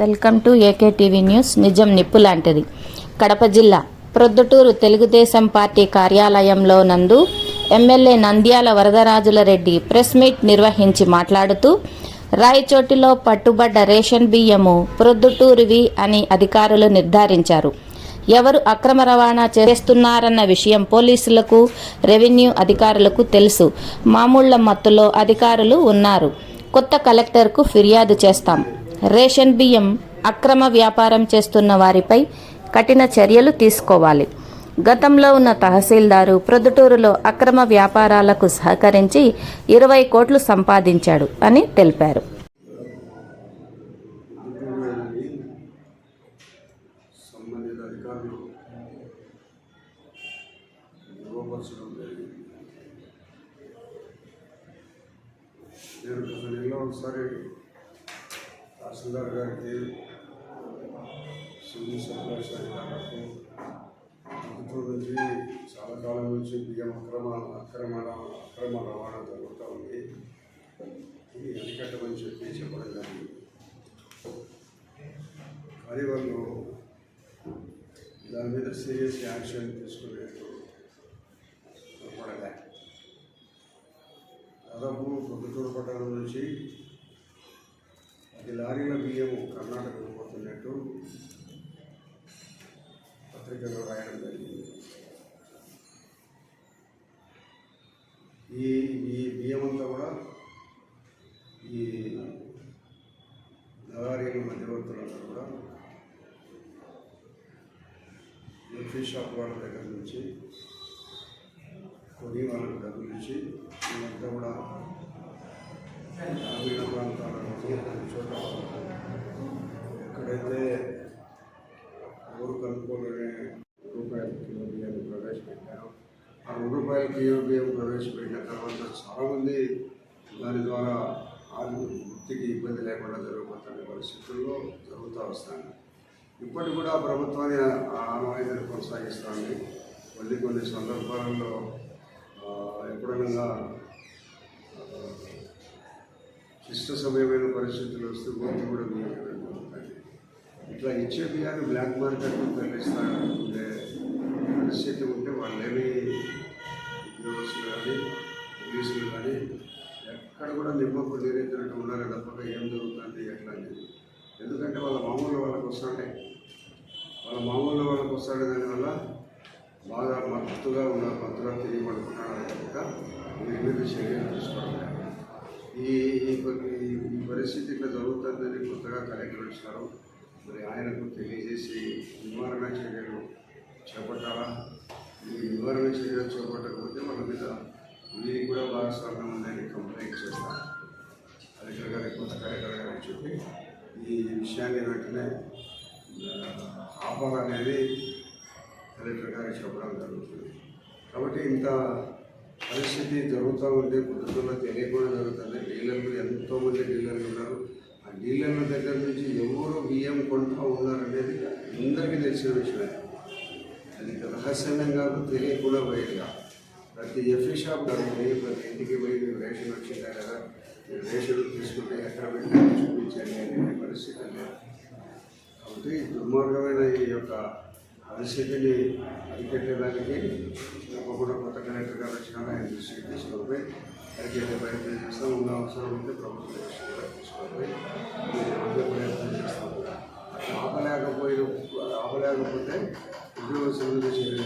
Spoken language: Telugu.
Welcome to AK TV news. నిజం నిప్పు లాంటిది. కడప జిల్లా ప్రొద్దుటూరు తెలుగుదేశం పార్టీ కార్యాలయంలో నందు MLA Nandyala Varadarajula Reddy press meet నిర్వహించి మాట్లాడుతూ రాయచోటిలో పట్టుబడ్డ రేషన్ బియ్యము ప్రొద్దుటూరువి అని అధికారులు నిర్ధారించారు. ఎవరు అక్రమ రవాణా చేస్తున్నారన్న విషయం పోలీసులకు రెవెన్యూ అధికారులకు తెలుసు. మామూళ్ళ మత్తులో అధికారులు ఉన్నారు. కొత్త కలెక్టర్కు ఫిర్యాదు చేస్తాం. రేషన్ బియ్యం అక్రమ వ్యాపారం చేస్తున్న వారిపై కఠిన చర్యలు తీసుకోవాలి. గతంలో ఉన్న తహసీల్దారు ప్రొద్దుటూరులో అక్రమ వ్యాపారాలకు సహకరించి ఇరవై కోట్లు సంపాదించాడు అని తెలిపారు. సంబంధిత అధికారులు నేను గత నెలలో ఒకసారి తహసీల్దార్ గారికి సివిల్ సప్లైస్ గారికి గుంటూరు నుంచి చాలా కాలం నుంచి బియ్యం అక్రమ అక్రమ అక్రమ రవాణా జరుగుతూ ఉంది. ఇది అరికట్టమని చెప్పి చెప్పడం జరిగింది. కానీ వాళ్ళు దాని మీద సీరియస్ యాక్షన్ తీసుకునేట్టు పది బియ్యం కర్ణాటకకు పోతున్నట్టు పత్రికలో రాయడం జరిగింది. ఈ ఈ బియ్యం అంతా కూడా ఈ దళారీల మధ్యవర్తులందరూ కూడా ఎఫీ షాప్ వాళ్ళ దగ్గర నుంచి కొని వాళ్ళకి డబ్బులు ఇచ్చి ఇదంతా కూడా గ్రామీణ ప్రాంతాలలో కొన్ని చోట ఎక్కడైతే ఊరు రూపాయలు రూపాయల కిలో బియ్యాన్ని ప్రవేశపెట్టారు ఆ రెండు రూపాయల కిలో బియ్యం ప్రవేశపెట్టిన తర్వాత చాలామంది దాని ద్వారా ఆర్థిక వృత్తికి ఇబ్బంది లేకుండా జరగబోతున్న పరిస్థితుల్లో జరుగుతూ వస్తాను ఇప్పటికి కూడా ప్రభుత్వాన్ని ఆనవాయితీని కొనసాగిస్తాను మళ్ళీ కొన్ని సందర్భాలలో ఎప్పుడైనా ఆ, క్లిష్ట సమయమైన పరిస్థితులు వస్తే కూడా ఇట్లా ఇచ్చే బియ్యాన్ని బ్లాక్ మార్కెట్కి తరలిస్తా ఉండే పరిస్థితి ఉంటే వాళ్ళేమి ఉద్యోగస్తులు కానీ పోలీసులు కానీ ఎక్కడ కూడా నిమ్మకు నీరెత్తినట్టు ఉన్నారు తప్పక ఏం జరుగుతుంది ఎట్లా అనేది ఎందుకంటే వాళ్ళ మామూలు వాళ్ళకి వస్తుంటే వాళ్ళ మామూలు వాళ్ళకి వస్తాడే దానివల్ల బాగా మత్తుగా ఉన్నారు మత్తుగా తిరిగి పడుకుంటున్నారు కనుక వీరి మీద చర్యలు తీసుకోవాలి ఈ ఈ ఈ పరిస్థితి ఇట్లా జరుగుతుందని కొత్తగా కలెక్టర్ వచ్చినారు మరి ఆయనకు తెలియజేసి నివారణ చర్యలు చేపట్టాలా? ఈ నివారణ చర్యలు చేపట్టకపోతే మన మీద వీరికి కూడా భాగస్వామ్యం ఉందని కంప్లైంట్ చేస్తాం కలెక్టర్ గారికి కొత్త కలెక్టర్ గారని చెప్పి ఈ విషయాన్ని వెంటనే ఆ, ఆపాలనేది కలెక్టర్ గారు చెప్పడం జరుగుతుంది. కాబట్టి ఇంత పరిస్థితి జరుగుతూ ఉంటే కుటుంబంలో తెలియకుండా జరుగుతుంది. డీలర్లు ఎంతోమంది డీలర్లు ఉన్నారు. డీలర్ల దగ్గర నుంచి ఎవరు బియ్యం కొంటూ ఉన్నారనేది అందరికీ తెలిసిన విషయమే. అది రహస్యంగా కాదు తెలియకుండా బయటగా ప్రతి ఎఫ్ఈ షాప్ పోయి ప్రతి ఇంటికి పోయి మీరు రేషన్ వచ్చిందా కదా మీరు రేషన్ తీసుకుంటే ఎక్కడ పెట్టారో చూపించండి అనే పరిస్థితి లేదు. కాబట్టి దుర్మార్గమైన ఈ యొక్క పరిస్థితిని అరికెట్టేదానికి తప్పకుండా కొత్త కలెక్టర్ గారు వచ్చిన ఆయన దృష్టికి తీసుకుపోయి అరికెట్టే ప్రయత్నం చేస్తాం ఉన్న అవసరం ఉంటే ప్రభుత్వం తీసుకోవాలి ప్రయత్నం చేస్తాం ఆపలేకపోయిన ఆపలేకపోతే ఉద్యోగ మీద చర్య